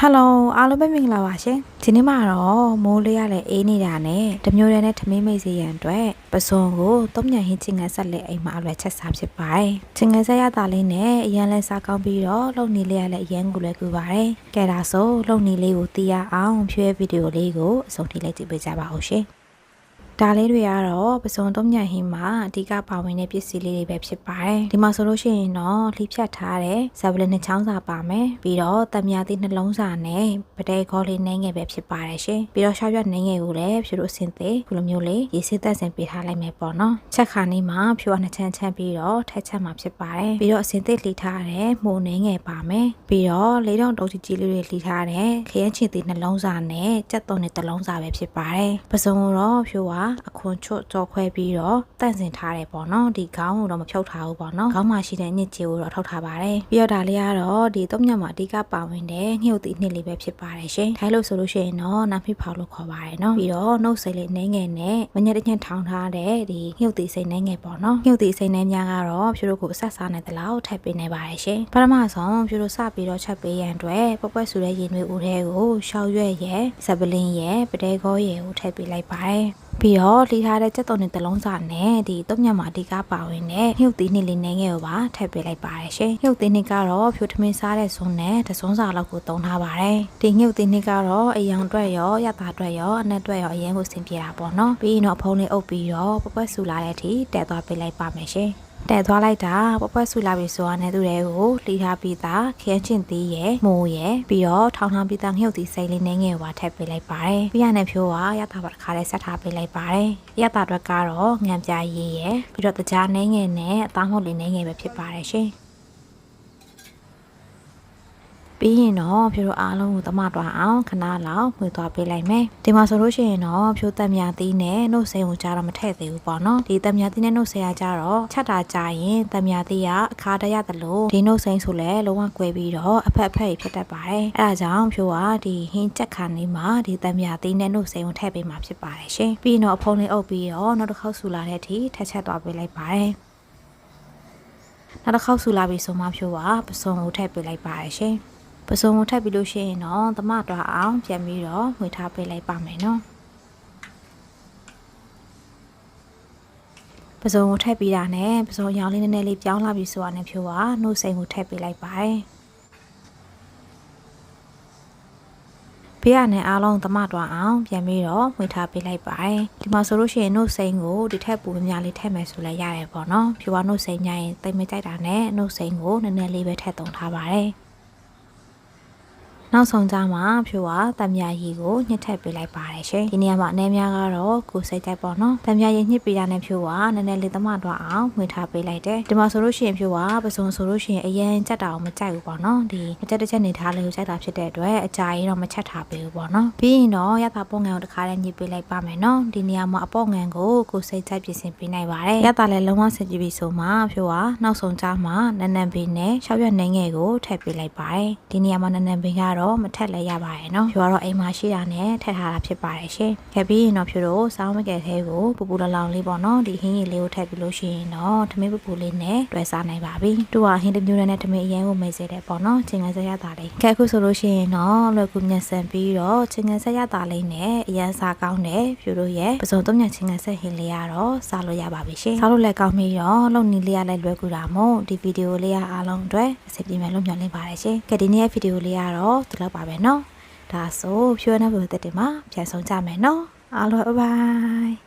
ဟယ်လိုအားလုံးပဲမင်္ဂလာပါရှင်ဒီနေ့မှာတော့မိုးလေးရလည်းအေးနေတာနဲ့တမျိုးတည်းနဲ့ထမင်းမိတ်စီရန်အတွက်ပစုံကိုတုံးညံဟင်းချင်းငန်းဆက်လက်အိမ်မှာအလွယ်ချက်စားဖြစ်ပါတယ်ချင်းငန်းဆက်ရတာလေးနဲ့အရန်လဲစားကောင်းပြီးတော့လုံနေလေးရလည်းအရန်ကိုလည်းကူပါတယ်ကဲဒါဆိုလုံနေလေးကိုတီးရအောင်ဖြွဲဗီဒီယိုလေးကိုအဆုံးထိလိုက်ကြည့်ပေးကြပါဦးရှင် ဒါလေးတွေကတော့ပစုံတုံးညံဟင်းမှာအဓိကပါဝင်တဲ့ပစ္စည်းလေးတွေပဲဖြစ်ပါတယ်ဒီမှာဆိုလို့ရှိရင်တော့လှိဖြတ်ထားတဲ့ဇာဗလနဲ့ချောင်းစာပါမယ်ပြီးတော့တံမြာသီးနှလုံးစာနဲ့ပတဲခေါ်လေးနှင်းငယ်ပဲဖြစ်ပါတယ်ရှင်ပြီးတော့ရှောက်ရွက်နှင်းငယ်ကိုလည်းဖြူလို့အစင်သေးဘလိုမျိုးလေးရေစစ်သက်စင်ပေးထားလိုက်မယ်ပေါ့နော်ချက်ခါနေမှာဖြူအောင်နှစ်ချမ်းချမ်းပြီးတော့ထက်ချက်မှာဖြစ်ပါတယ်ပြီးတော့အစင်သေးလှိထားတဲ့မိုးနှင်းငယ်ပါမယ်ပြီးတော့လေးတောင်တုံးကြီးကြီးလေးတွေလှိထားတဲ့ခရမ်းချင်သေးနှလုံးစာနဲ့ကြက်သွန်နဲ့တလုံးစာပဲဖြစ်ပါတယ်ပစုံတော့ဖြူကအခွန်ချွတ်ကြောခွဲပြီးတော့တန့်စင်ထားတယ်ပေါ့နော်ဒီခေါင်းကိုတော့မဖြုတ်ထားဘူးပေါ့နော်ခေါင်းမှာရှိတဲ့ညစ်ကြေးကိုတော့ထုတ်ထားပါတယ်ပြီးတော့ဒါလေးကတော့ဒီတုံးညက်မှာအဓိကပါဝင်တဲ့ငှုတ်တိနှစ်လေးပဲဖြစ်ပါတယ်ရှင်ထိုင်လို့ဆိုလို့ရှိရင်တော့နာဖိဖောက်လို့ခေါ်ပါတယ်နော်ပြီးတော့နှုတ်စိတ်လေးနှဲငယ်နဲ့မညက်တညက်ထောင်ထားတဲ့ဒီငှုတ်တိစိတ်နှဲငယ်ပေါ့နော်ငှုတ်တိစိတ်နှဲများကတော့ဖြူတို့ကိုအဆက်စားနေသလောက်ထပ်ပေးနေပါတယ်ရှင်ပထမဆုံးဖြူတို့စပြီးတော့ချက်ပေးရန်အတွက်ပပွက်ဆူတဲ့ရင်တွေဦးထဲကိုရှောက်ရွက်ရဲ့ဇပလင်းရဲ့ပတဲကောရဲ့ကိုထည့်ပေးလိုက်ပါတယ် ပြီးတော့လှီထားတဲ့ကြက်သွန်နဲ့တလုံးစာနဲ့ဒီတုံးညံမှာအဓိကပါဝင်တဲ့ညှုပ်သီးနှစ်လေးနည်းငယ်ကိုပါထည့်ပေးလိုက်ပါတယ်ရှင်ညှုပ်သီးနှစ်ကတော့ဖြိုထမင်းစားတဲ့ဇွန်းနဲ့တစွန်းစာလောက်ကိုသုံးထားပါတယ်ဒီညှုပ်သီးနှစ်ကတော့အယောင်အတွက်ရောရတာအတွက်ရောအနက်အတွက်ရောအရင်ကိုဆင်ပြေတာပေါ့နော်ပြီးရင်တော့အဖုံးလေးအုပ်ပြီးတော့ပပွက်ဆူလာတဲ့အထိတဲသွားပေးလိုက်ပါမယ်ရှင် တဲ့သွားလိုက်တာပပွက်ဆူလာပြီဆိုတာနဲ့သူတွေကိုလှီထားပြီးသားခရမ်းချင်သီးရယ်မိုးရယ်ပြီးတော့ထောင်းထောင်းပြီးသားငှုပ်သီးစိမ့်လေးနည်းငယ်ကိုပါထည့်ပေးလိုက်ပါတယ်ပြီးရတဲ့ဖြိုးကရတာပါတစ်ခါလေးဆက်ထားပေးလိုက်ပါတယ်ရတာအတွက်ကတော့ငံပြားရည်ရယ်ပြီးတော့တကြားနည်းငယ်နဲ့အသားမှုတ်လေးနည်းငယ်ပဲဖြစ်ပါတယ်ရှင် ပြီးရင်တော့ဖြိုတို့အားလုံးကိုတမတွားအောင်ခဏလောက်မှွေသွားပေးလိုက်မယ်ဒီမှာဆိုလို့ရှိရင်တော့ဖြိုတက်မြသီးနဲ့နှုတ်စိမ်ကိုကြားတော့မထည့်သေးဘူးပေါ့နော်ဒီတက်မြသီးနဲ့နှုတ်စိမ်ကကြားတော့ချက်တာကြာရင်တက်မြသီးကအခါတရသလိုဒီနှုတ်စိမ်ဆိုလဲလုံးဝကွဲပြီးတော့အဖက်အဖက်ဖြစ်တတ်ပါတယ်အဲဒါကြောင့်ဖြိုကဒီဟင်းချက်ခါနေမှာဒီတက်မြသီးနဲ့နှုတ်စိမ်ကိုထည့်ပေးမှာဖြစ်ပါတယ်ရှင်ပြီးရင်တော့အဖုံးလေးအုပ်ပြီးတော့နောက်တစ်ခေါက်ဆူလာတဲ့အထိထက်ချက်သွားပေးလိုက်ပါတယ်နောက်တစ်ခေါက်ဆူလာပြီဆိုမှဖြိုကပစုံကိုထည့်ပေးလိုက်ပါတယ်ရှင် ပစုံကိုထပ်ပြီးလို့ရှိရင်တော့သမတွားအောင်ပြန်ပြီးတော့မှွေထားပေးလိုက်ပါမယ်နော်ပစုံကိုထည့်ပြီးတာနဲ့ပစုံရောင်လေးနည်းနည်းလေးပြောင်းလာပြီဆိုတာနဲ့ဖြိုးကနှုတ်စိမ်ကိုထည့်ပေးလိုက်ပါတယ်ဘေးရနဲ့အားလုံးသမတွားအောင်ပြန်ပြီးတော့မှွေထားပေးလိုက်ပါတယ်ဒီမှာဆိုလို့ရှိရင်နှုတ်စိမ်ကိုဒီထက်ပူများလေးထည့်မယ်ဆိုလည်းရတယ်ပေါ့နော်ဖြိုးကနှုတ်စိမ်များရင်တိတ်မကြိုက်တာနဲ့နှုတ်စိမ်ကိုနည်းနည်းလေးပဲထည့်သုံးထားပါတယ် နောက်ဆုံးကြမှာဖြိုကတံမြာရီကိုညှစ်ထည့်ပေးလိုက်ပါတယ်ရှင်ဒီနေရာမှာအနေများကတော့ကိုစိတ်ကြိုက်ပေါ့နော်တံမြာရီညှစ်ပေးတာနဲ့ဖြိုကနည်းနည်းလေးသမတော့အောင်ငွေထားပေးလိုက်တယ်ဒီမှာဆိုလို့ရှိရင်ဖြိုကပစုံဆိုလို့ရှိရင်အရင်ကြက်တာအောင်မကြိုက်ဘူးပေါ့နော်ဒီအကြက်တစ်ချက်နေထားလေးကိုကြိုက်တာဖြစ်တဲ့အတွက်အကြာကြီးတော့မချက်ထားပေးဘူးပေါ့နော်ပြီးရင်တော့ရတာပေါ့ငံကိုတစ်ခါလေးညှစ်ပေးလိုက်ပါမယ်နော်ဒီနေရာမှာအပေါ့ငံကိုကိုစိတ်ကြိုက်ပြင်ဆင်ပေးနိုင်ပါတယ်ရတာလည်းလုံးဝဆင်ကြည့်ပြီဆိုမှဖြိုကနောက်ဆုံးကြမှာနန်းနန်းပင်နဲ့ရှောက်ရွက်နှင်းငယ်ကိုထည့်ပေးလိုက်ပါတယ်ဒီနေရာမှာနန်းနန်းပင်ကတော့မထက်လဲရပါတယ်နော်ဖြိုကတော့အိမ်မှာရှိတာနဲ့ထည့်ထားတာဖြစ်ပါတယ်ရှင်ခဲ့ပြီးရင်တော့ဖြိုတို့စောင်းမကယ်သေးကိုပူပူလောင်လောင်လေးပေါ့နော်ဒီဟင်းရည်လေးကိုထည့်ပြီးလို့ရှိရင်တော့ထမင်းပူပူလေးနဲ့တွဲစားနိုင်ပါပြီသူကဟင်းတစ်မျိုးနဲ့ထမင်းအရင်ကိုမိတ်စေတယ်ပေါ့နော်ချင်းငယ်ဆက်ရတာလေးခဲ့အခုဆိုလို့ရှိရင်တော့လွယ်ကူညက်ဆန်ပြီးတော့ချင်းငယ်ဆက်ရတာလေးနဲ့အရန်စားကောင်းတယ်ဖြိုတို့ရဲ့ပစုံသုံးညချင်းငယ်ဆက်ဟင်းလေးကတော့စားလို့ရပါပြီရှင်စားလို့လည်းကောင်းပြီးတော့လုံနီလေးရလည်းလွယ်ကူတာမို့ဒီဗီဒီယိုလေးကအားလုံးအတွက်အဆင်ပြေမယ်လို့မျှော်လင့်ပါတယ်ရှင်ကဲဒီနေ့ရဲ့ဗီဒီယိုလေးကတော့ဒီလောက်ပါပဲနော်ဒါဆိုဖြိုးနေဖို့တက်တယ်မှာပြန်ဆောင်ကြမယ်နော်အားလုံးဘိုင်